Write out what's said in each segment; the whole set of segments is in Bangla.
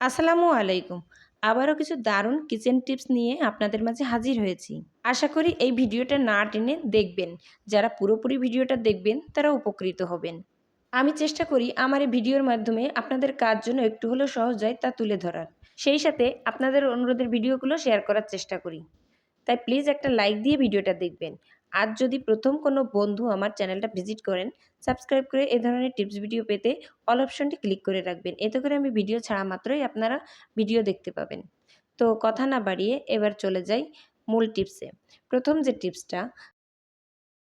আসসালামু আলাইকুম। আবারও কিছু দারুণ কিচেন টিপস নিয়ে আপনাদের মাঝে হাজির হয়েছি। আশা করি এই ভিডিওটা না টেনে দেখবেন। যারা পুরোপুরি ভিডিওটা দেখবেন, তারা উপকৃত হবেন। আমি চেষ্টা করি আমার এই ভিডিওর মাধ্যমে আপনাদের কাজ জন্য একটু হলেও সহজ হয় তা তুলে ধরার। সেই সাথে আপনাদের অনুরোধের ভিডিওগুলো শেয়ার করার চেষ্টা করি। তাই প্লিজ একটা লাইক দিয়ে ভিডিওটা দেখবেন। আর যদি প্রথম কোনো বন্ধু আমার চ্যানেলটা ভিজিট করেন, সাবস্ক্রাইব করে এ ধরনের টিপস ভিডিও পেতে অল অপশনটি ক্লিক করে রাখবেন। এতে করে আমি ভিডিও ছাড়া মাত্রই আপনারা ভিডিও দেখতে পাবেন। তো কথা না বাড়িয়ে এবার চলে যাই মূল টিপসে। প্রথম যে টিপসটা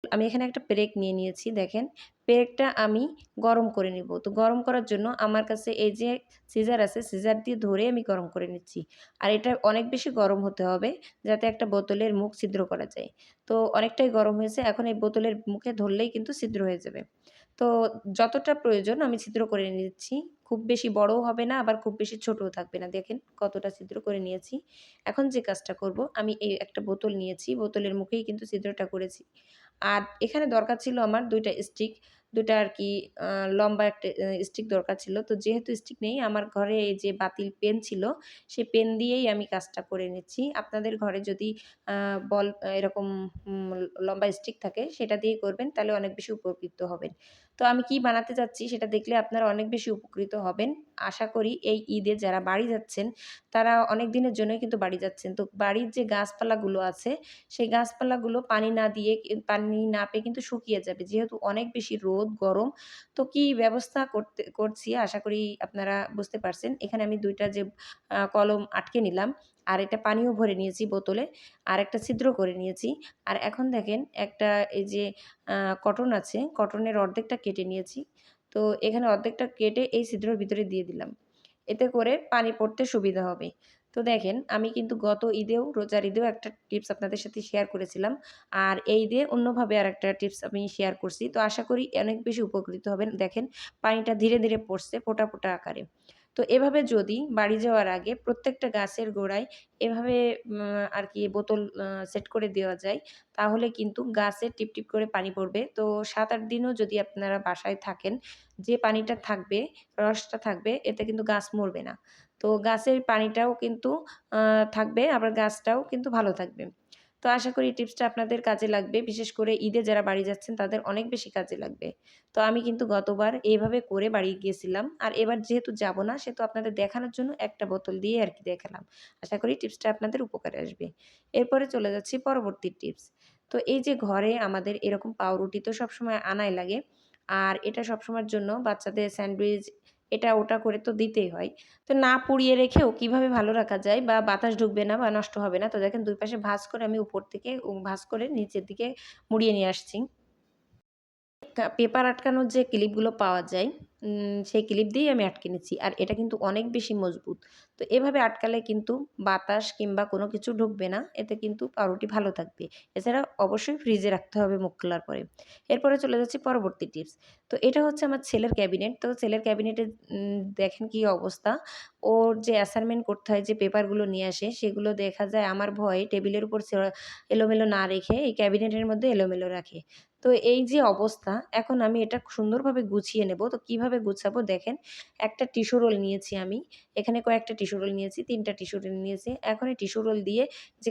আমি এখানে একটা পেরেক নিয়ে নিয়েছি, দেখেন। পেরেকটা আমি গরম করে নিব। তো গরম করার জন্য আমার কাছে এই যে সিজার আছে সিজার দিয়ে ধরে আমি গরম করে নিচ্ছি। আর এটা অনেক বেশি গরম হতে হবে যাতে একটা বোতলের মুখ ছিদ্র করা যায়। তো অনেকটাই গরম হয়েছে, এখন এই বোতলের মুখে ধরলেই কিন্তু ছিদ্র হয়ে যাবে। তো যতটা প্রয়োজন আমি ছিদ্র করে নিচ্ছি। খুব বেশি বড়ও হবে না, আবার খুব বেশি ছোটও থাকবে না। দেখেন কতটা ছিদ্র করে নিয়েছি। এখন যে কাজটা করব, আমি এই একটা বোতল নিয়েছি, বোতলের মুখেই কিন্তু ছিদ্রটা করেছি। আর এখানে দরকার ছিল আমার দুইটা স্টিক দুটা আর কি লম্বা একটা স্টিক দরকার ছিল। তো যেহেতু স্টিক নেই, আমার ঘরে এই যে বাতিল পেন ছিল সেই পেন দিয়েই আমি কাজটা করে নিচ্ছি। আপনাদের ঘরে যদি বল এরকম লম্বা স্টিক থাকে, সেটা দিয়েই করবেন, তাহলে অনেক বেশি উপকৃত হবেন। তো আমি কি বানাতে যাচ্ছি সেটা দেখলে আপনারা অনেক বেশি উপকৃত হবেন। আশা করি এই ঈদে যারা বাড়ি যাচ্ছেন, তারা অনেক দিনের জন্যই কিন্তু বাড়ি যাচ্ছেন। তো বাড়ির যে গাছপালাগুলো আছে, সেই গাছপালাগুলো পানি না দিয়ে, পানি না পেয়ে কিন্তু শুকিয়ে যাবে। যেহেতু অনেক বেশি রোদ গরম। তো কি ব্যবস্থা করতে, করছি আশা করি আপনারা বুঝতে পারছেন। এখানে আমি দুইটা যে কলম আটকে নিলাম। আর এটা পানিও ভরে নিয়েছি বোতলে। আর একটা ছিদ্র করে নিয়েছি। আর এখন দেখেন একটা এই যে কটন আছে। কটনের অর্ধেকটা কেটে নিয়েছি। তো এখানে অর্ধেকটা কেটে এই ছিদ্রর ভিতরে দিয়ে দিলাম। এতে করে পানি পড়তে সুবিধা হবে। তো দেখেন, আমি কিন্তু গত ঈদেও, রোজার ঈদেও একটা টিপস আপনাদের সাথে শেয়ার করেছিলাম। আর এই ঈদে অন্যভাবে আর একটা টিপস আমি শেয়ার করছি। তো আশা করি অনেক বেশি উপকৃত হবেন। দেখেন, পানিটা ধীরে ধীরে পড়ছে ফোটা ফোটা আকারে। তো এভাবে যদি বাড়ি যাওয়ার আগে প্রত্যেকটা গাছের গোড়ায় এভাবে আর কি বোতল সেট করে দেওয়া যায়, তাহলে কিন্তু গাছে টিপটিপ করে পানি পড়বে। তো সাত আট দিনও যদি আপনারা বাসায় থাকেন, যে পানিটা থাকবে, রসটা থাকবে, এতে কিন্তু গাছ মরবে না। তো গাছের পানিটাও কিন্তু থাকবে, আবার গাছটাও কিন্তু ভালো থাকবে। তো আশা করি টিপসটা আপনাদের কাজে লাগবে, বিশেষ করে ঈদে যারা বাড়ি যাচ্ছেন তাদের অনেক বেশি কাজে লাগবে। তো আমি কিন্তু গতবার এইভাবে করে বাড়ি গিয়েছিলাম, আর এবার যেহেতু যাব না, সেহেতু আপনাদের দেখানোর জন্য একটা বোতল দিয়ে আর কি দেখালাম। আশা করি টিপসটা আপনাদের উপকারে আসবে। এরপরে চলে যাচ্ছি পরবর্তী টিপস। তো এই যে ঘরে আমাদের এরকম পাউরুটি তো সবসময় আনাই লাগে, আর এটা সবসময়ের জন্য বাচ্চাদের স্যান্ডউইচ এটা ওটা করে তো দিতেই হয়। তো না পুড়িয়ে রেখেও কীভাবে ভালো রাখা যায় বা বাতাস ঢুকবে না বা নষ্ট হবে না, তো দেখেন দুই পাশে ভাঁজ করে আমি উপর থেকে ভাঁজ করে নিচের দিকে মুড়িয়ে নিয়ে আসছি। পেপার আটকানোর যে ক্লিপগুলো পাওয়া যায় সেই ক্লিপ দিয়েই আমি আটকে নিচ্ছি। আর এটা কিন্তু অনেক বেশি মজবুত। তো এভাবে আটকালে কিন্তু বাতাস কিংবা কোনো কিছু ঢুকবে না। এতে কিন্তু পাউরুটি ভালো থাকবে। এছাড়া অবশ্যই ফ্রিজে রাখতে হবে মুখ খোলার পরে। এরপরে চলে যাচ্ছি পরবর্তী টিপস। তো এটা হচ্ছে আমার ছেলের ক্যাবিনেট। তো ছেলের ক্যাবিনেটে দেখেন কি অবস্থা। ওর যে অ্যাসাইনমেন্ট করতে হয়, যে পেপারগুলো নিয়ে আসে, সেগুলো দেখা যায় আমার ভয়ে টেবিলের উপর এলোমেলো না রেখে এই ক্যাবিনেটের মধ্যে এলোমেলো রাখে। তো এই যে অবস্থা, এখন আমি এটা সুন্দরভাবে গুছিয়ে নেব। তো কীভাবে গুছাবো দেখেন, একটা টিস্যু রোল নিয়েছি আমি। এখানে কয়েকটা টিস্যু রোল নিয়েছি, তিনটা টিস্যু রোল নিয়েছি। এখন এই টিস্যু রোল দিয়ে যে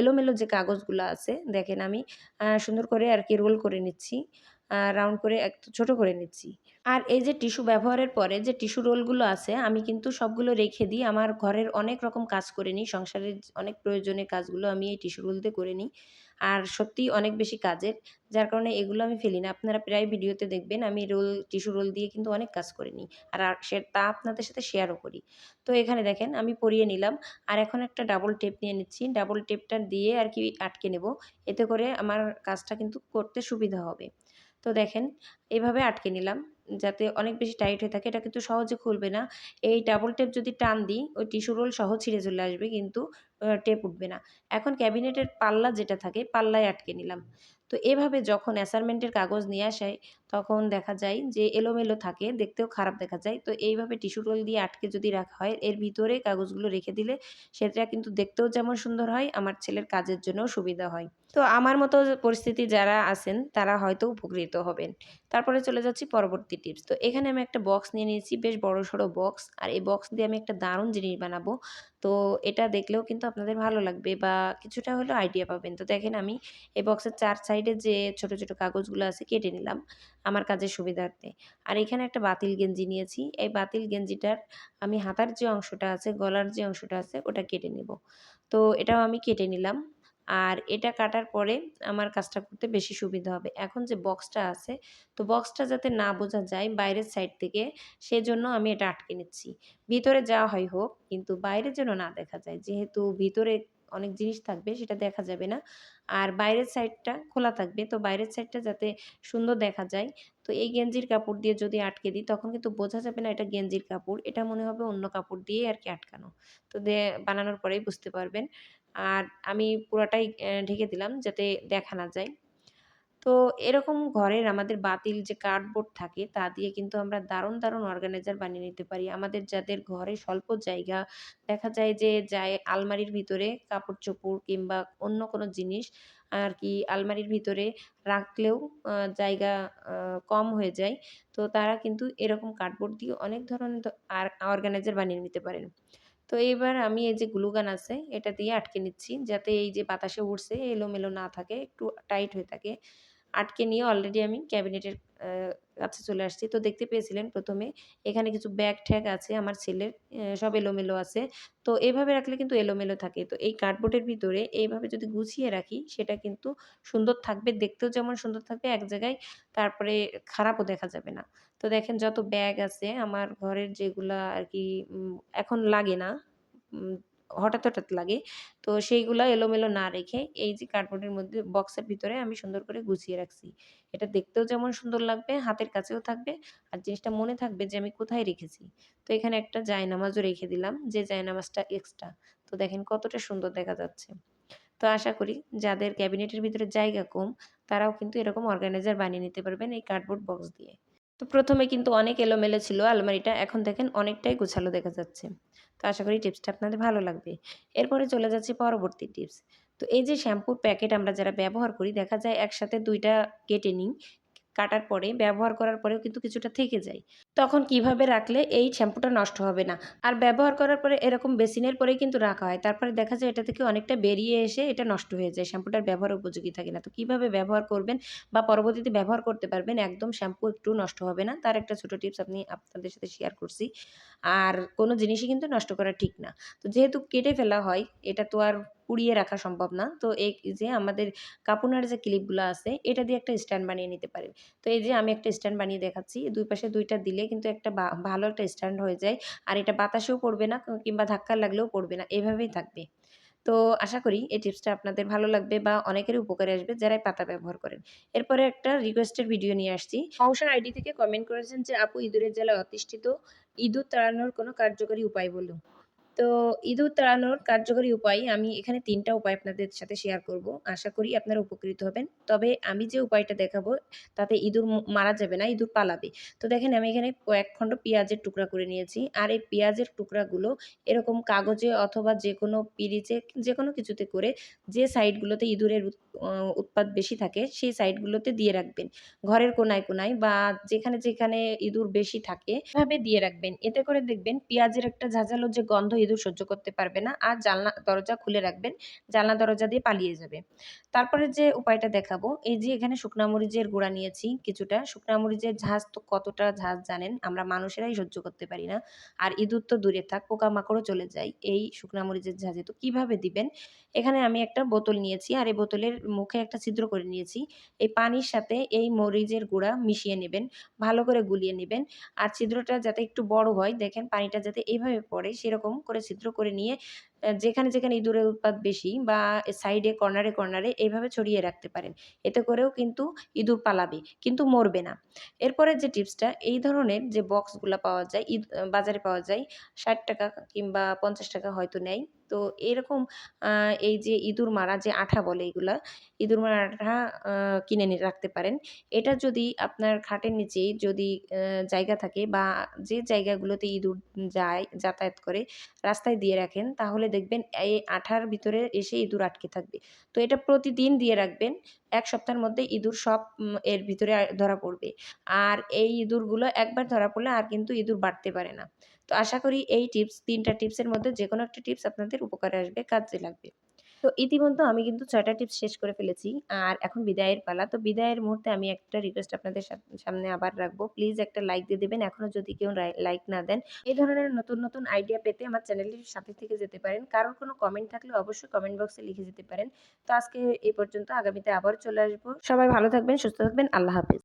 এলোমেলো যে কাগজগুলো আছে, দেখেন আমি সুন্দর করে আর কি রোল করে নিচ্ছি রাউন্ড করে একটু ছোটো করে নিচ্ছি। আর এই যে টিস্যু ব্যবহারের পরে যে টিস্যু রোলগুলো আছে, আমি কিন্তু সবগুলো রেখে দিই। আমার ঘরের অনেক রকম কাজ করে নিই, সংসারের অনেক প্রয়োজনীয় কাজগুলো আমি এই টিস্যু রোল দিয়ে করে নিই। আর সত্যিই অনেক বেশি কাজের। যার কারণে এগুলো আমি ফেলি না। আপনারা প্রায় ভিডিওতে দেখবেন আমি রোল, টিস্যু রোল দিয়ে কিন্তু অনেক কাজ করে নিই। আর সে, তা আপনাদের সাথে শেয়ারও করি। তো এখানে দেখেন আমি পরিয়ে নিলাম। আর এখন একটা ডাবল টেপ নিয়ে নিচ্ছি। ডাবল টেপটা দিয়ে আর কি আটকে নেব। এতে করে আমার কাজটা কিন্তু করতে সুবিধা হবে। তো দেখেন এভাবে আটকে নিলাম। যাতে অনেক বেশি টাইট হয়ে থাকে, এটা কিন্তু সহজে খুলবে না। এই ডাবল টেপ যদি টান দিই, ওই টিস্যু রোল সহ ছিঁড়ে চলে আসবে কিন্তু টেপ উঠবে না। এখন ক্যাবিনেটের পাল্লা যেটা থাকে, পাল্লায় আটকে নিলাম। তো এভাবে যখন অ্যাসাইনমেন্টের কাগজ নিয়ে আসায় তখন দেখা যায় যে এলোমেলো থাকে, দেখতেও খারাপ দেখা যায়। তো এইভাবে টিস্যু রোল দিয়ে আটকে যদি রাখা হয়, এর ভিতরে কাগজগুলো রেখে দিলে, সেটা কিন্তু দেখতেও যেমন সুন্দর হয়, আমার ছেলের কাজের জন্যও সুবিধা হয়। তো আমার মতো পরিস্থিতি যারা আছেন, তারা হয়তো উপকৃত হবেন। তারপরে চলে যাচ্ছি পরবর্তী টিপস তো এখানে আমি একটা বক্স নিয়ে নিয়েছি, বেশ বড় সড়ো বক্স আর এই বক্স দিয়ে আমি একটা দারুণ জিনিস বানাবো। তো এটা দেখলেও কিন্তু আপনাদের ভালো লাগবে বা কিছুটা হলেও আইডিয়া পাবেন। তো দেখেন আমি এই বক্সের চার সাইডে যে ছোট ছোট কাগজগুলো আছে কেটে নিলাম আমার কাজের সুবিধার্থে। আর এখানে একটা বাতিল গেঞ্জি নিয়েছি। এই বাতিল গেঞ্জিটার আমি হাতার যে অংশটা আছে, গলার যে অংশটা আছে, ওটা কেটে নেব। তো এটাও আমি কেটে নিলাম। আর এটা কাটার পরে আমার কাজটা করতে বেশি সুবিধা হবে। এখন যে বক্সটা আছে, তো বক্সটা যাতে না বোঝা যায় বাইরের সাইড থেকে, সেজন্য আমি এটা আটকে নিচ্ছি। ভিতরে যা হয় হোক, কিন্তু বাইরে যেন না দেখা যায়, যেহেতু ভিতরে অনেক জিনিস থাকবে, সেটা দেখা যাবে না। আর বাইরের সাইডটা খোলা থাকবে, তো বাইরের সাইডটা যাতে সুন্দর দেখা যায়। তো এই গেঞ্জির কাপড় দিয়ে যদি আটকে দিই, তখন কিন্তু বোঝা যাবে না এটা গেঞ্জির কাপড়, এটা মনে হবে অন্য কাপড় দিয়ে আর কি আটকানো। তো বানানোর পরেই বুঝতে পারবেন। আর আমি পুরাটাই ঢেকে দিলাম যাতে দেখা না যায়। তো এরকম ঘরের আমাদের বাতিল যে কার্ডবোর্ড থাকে, তা দিয়ে কিন্তু আমরা দারুণ দারুণ অর্গানাইজার বানিয়ে নিতে পারি। আমাদের যাদের ঘরে স্বল্প জায়গা, দেখা যায় যে যায় আলমারির ভিতরে কাপড় চোপড় কিংবা অন্য কোনো জিনিস আর কি আলমারির ভিতরে রাখলেও জায়গা কম হয়ে যায়, তো তারা কিন্তু এরকম কার্ডবোর্ড দিয়ে অনেক ধরনের আর অর্গানাইজার বানিয়ে নিতে পারেন। তো এবার আমি এই যে গ্লুগান আছে, এটা দিয়ে আটকে নিচ্ছি, যাতে এই যে বাতাসে উঠছে এলোমেলো না থাকে, একটু টাইট হয়ে থাকে। আটকে নিয়ে অলরেডি আমি ক্যাবিনেটের কাছে চলে আসছি। তো দেখতে পেয়েছিলেন প্রথমে। এখানে কিছু ব্যাগ ঠ্যাগ আছে, আমার ছেলের সব এলোমেলো আছে। তো এইভাবে রাখলে কিন্তু এলোমেলো থাকে। তো এই কার্ডবোর্ডের ভিতরে এইভাবে যদি গুছিয়ে রাখি, সেটা কিন্তু সুন্দর থাকবে। দেখতেও যেমন সুন্দর থাকবে এক জায়গায়, তারপরে খারাপও দেখা যাবে না। তো দেখেন যত ব্যাগ আছে, আমার ঘরের যেগুলা আর কি এখন লাগে না। হঠাৎ হঠাৎ লাগে। তো সেইগুলো এলোমেলো না রেখে এই যে কার্ডবোর্ডের মধ্যে বক্সের ভিতরে আমি সুন্দর করে গুছিয়ে রাখছি। এটা দেখতেও যেমন সুন্দর লাগবে, হাতের কাছেও থাকবে আর জিনিসটা মনে থাকবে যে আমি কোথায় রেখেছি। তো এখানে একটা জায়নামাজও রেখে দিলাম, যে জায়নামাজটা এক্সট্রা তো দেখেন কতটা সুন্দর দেখা যাচ্ছে। তো আশা করি যাদের ক্যাবিনেটের ভিতরে জায়গা কম, তারাও কিন্তু এরকম অর্গানাইজার বানিয়ে নিতে পারবেন এই কার্ডবোর্ড বক্স দিয়ে। তো প্রথমে কিন্তু অনেক এলোমেলো ছিল আলমারিটা, এখন দেখেন অনেকটাই গোছালো দেখা যাচ্ছে। তো আশা করি টিপসটা আপনাদের ভালো লাগবে। এরপরে চলে যাচ্ছি পরবর্তী টিপস। তো এই যে শ্যাম্পুর প্যাকেট আমরা যারা ব্যবহার করি, দেখা যায় একসাথে দুইটা কেটে নিই, কাটার পরে, ব্যবহার করার পরেও কিন্তু কিছুটা থেকে যায়। তখন কীভাবে রাখলে এই শ্যাম্পুটা নষ্ট হবে না? আর ব্যবহার করার পরে এরকম বেসিনের পরেই কিন্তু রাখা হয়। তারপরে দেখা যায় এটা থেকে অনেকটা বেরিয়ে এসে এটা নষ্ট হয়ে যায়। শ্যাম্পুটার ব্যবহার উপযোগী থাকে না। তো কীভাবে ব্যবহার করবেন বা পরবর্তীতে ব্যবহার করতে পারবেন একদম শ্যাম্পু একটু নষ্ট হবে না। তার একটা ছোটো টিপস আপনি আপনাদের সাথে শেয়ার করছি। আর কোনো জিনিসই কিন্তু নষ্ট করা ঠিক না। তো যেহেতু কেটে ফেলা হয়, এটা তো আর পুড়িয়ে রাখা সম্ভব না। তো এই যে আমাদের কাপুনার যে ক্লিপগুলো আছে, এটা দিয়ে একটা স্ট্যান্ড বানিয়ে নিতে পারেন। তো এই যে আমি একটা স্ট্যান্ড বানিয়ে দেখাচ্ছি। দুই পাশে দুইটা দিলে কিন্তু একটা ভালো একটা স্ট্যান্ড হয়ে যায়। আর এটা বাতাসেও পড়বে না কিংবা ধাক্কা লাগলেও পড়বে না। এভাবেই থাকবে। তো আশা করি এই টিপসটা আপনাদের ভালো লাগবে বা অনেকেরই উপকারে আসবে যারাই পাতা ব্যবহার করেন। এরপরে একটা রিকোয়েস্টের ভিডিও নিয়ে আসছি। সংসার আইডি থেকে কমেন্ট করেছেন যে, আপু, ইঁদুরের জেলায় অতিষ্ঠিত ইঁদুর তাড়ানোর কোনো কার্যকরী উপায় বলুন? তো ইঁদুর তাড়ানোর কার্যকরী উপায় আমি এখানে তিনটা উপায় আপনাদের সাথে শেয়ার করব। আশা করি আপনারা উপকৃত হবেন। তবে আমি যে উপায়টা দেখাবো, তাতে ইঁদুর মারা যাবে না, ইঁদুর পালাবে। তো দেখেন, আমি এখানে কয়েক খণ্ড পেঁয়াজের টুকরা করে নিয়েছি। আর এই পেঁয়াজের টুকরাগুলো এরকম কাগজে অথবা যে কোনো পিরিচে যে কোনো কিছুতে করে যে সাইডগুলোতে ইঁদুরের উৎপাদ বেশি থাকে, সেই সাইডগুলোতে দিয়ে রাখবেন। ঘরের কোনায় কোনায় বা যেখানে যেখানে ইঁদুর বেশি থাকে, এভাবে দিয়ে রাখবেন। এতে করে দেখবেন পেঁয়াজের একটা ঝাঁঝালো যে গন্ধ ইঁদুর সহ্য করতে পারবে না। আর জানলা, দরজা খুলে রাখবেন। জানলা, দরজা দিয়ে পালিয়ে যাবে। তারপরে যে উপায়টা দেখাবো, এই যে এখানে শুকনা মরিচের গুঁড়া নিয়েছি কিছুটা। শুকনা মরিচের ঝাঁজ তো কতটা ঝাঁজ জানেন? আমরা মানুষেরাই সহ্য করতে পারি না। আর ইঁদুর তো দূরে থাক, পোকামাকড়ও চলে যায়। এই শুকনা মরিচের ঝাঁজে তো কীভাবে দিবেন? এখানে আমি একটা বোতল নিয়েছি আর এই বোতলের মুখে একটা ছিদ্র করে নিয়েছি। এই পানির সাথে এই মরিচের গুঁড়া মিশিয়ে নেবেন, ভালো করে গুলিয়ে নেবেন। আর ছিদ্রটা যাতে একটু বড় হয়, দেখেন পানিটা যাতে এইভাবে পড়ে, সেরকম করে ছিদ্র করে নিয়ে যেখানে যেখানে ইঁদুরের উৎপাত বেশি বা সাইডে কর্নারে কর্নারে এইভাবে ছড়িয়ে রাখতে পারেন। এতে করেও কিন্তু ইঁদুর পালাবে, কিন্তু মরবে না। এরপরের যে টিপসটা, এই ধরনের যে বক্সগুলো পাওয়া যায় ঈদ বাজারে পাওয়া যায়, ষাট টাকা কিংবা পঞ্চাশ টাকা হয়তো নেয়। তো এরকম এই যে ইঁদুর মারা, যে আঠা বলে এগুলা, ইঁদুর মারা আঠা কিনে নিয়ে রাখতে পারেন। এটা যদি আপনার খাটের নিচেই যদি জায়গা থাকে বা যে জায়গাগুলোতে ইঁদুর যায়, যাতায়াত করে, রাস্তায় দিয়ে রাখেন তাহলে দেখবেন এই আঠার ভিতরে এসে ইঁদুর আটকে থাকবে। তো এটা প্রতিদিন দিয়ে রাখবেন। এক সপ্তাহের মধ্যে ইঁদুর সব এর ভিতরে ধরা পড়বে। আর এই ইঁদুরগুলো একবার ধরা পড়লে আর কিন্তু ইঁদুর বাড়তে পারে না। তো আশা করি এই টিপস, তিনটা টিপসের মধ্যে যে কোনো একটা টিপস আপনাদের উপকারে আসবে, কাজে লাগবে। তো ইতিমধ্যে আমি কিন্তু ছয়টা টিপস শেষ করে ফেলেছি। আর এখন বিদায়ের পালা। তো বিদায়ের মুহূর্তে আমি একটা রিকোয়েস্ট আপনাদের সামনে আবার রাখব। প্লিজ একটা লাইক দিয়ে দেবেন। এখনও যদি কেউ লাইক না দেন, এই ধরনের নতুন নতুন আইডিয়া পেতে আমার চ্যানেলটির সাথে থেকে যেতে পারেন। কারোর কোনো কমেন্ট থাকলে অবশ্যই কমেন্ট বক্সে লিখে যেতে পারেন। তো আজকে এই পর্যন্ত। আগামীতে আবার চলে আসব। সবাই ভালো থাকবেন, সুস্থ থাকবেন। আল্লাহ হাফিজ।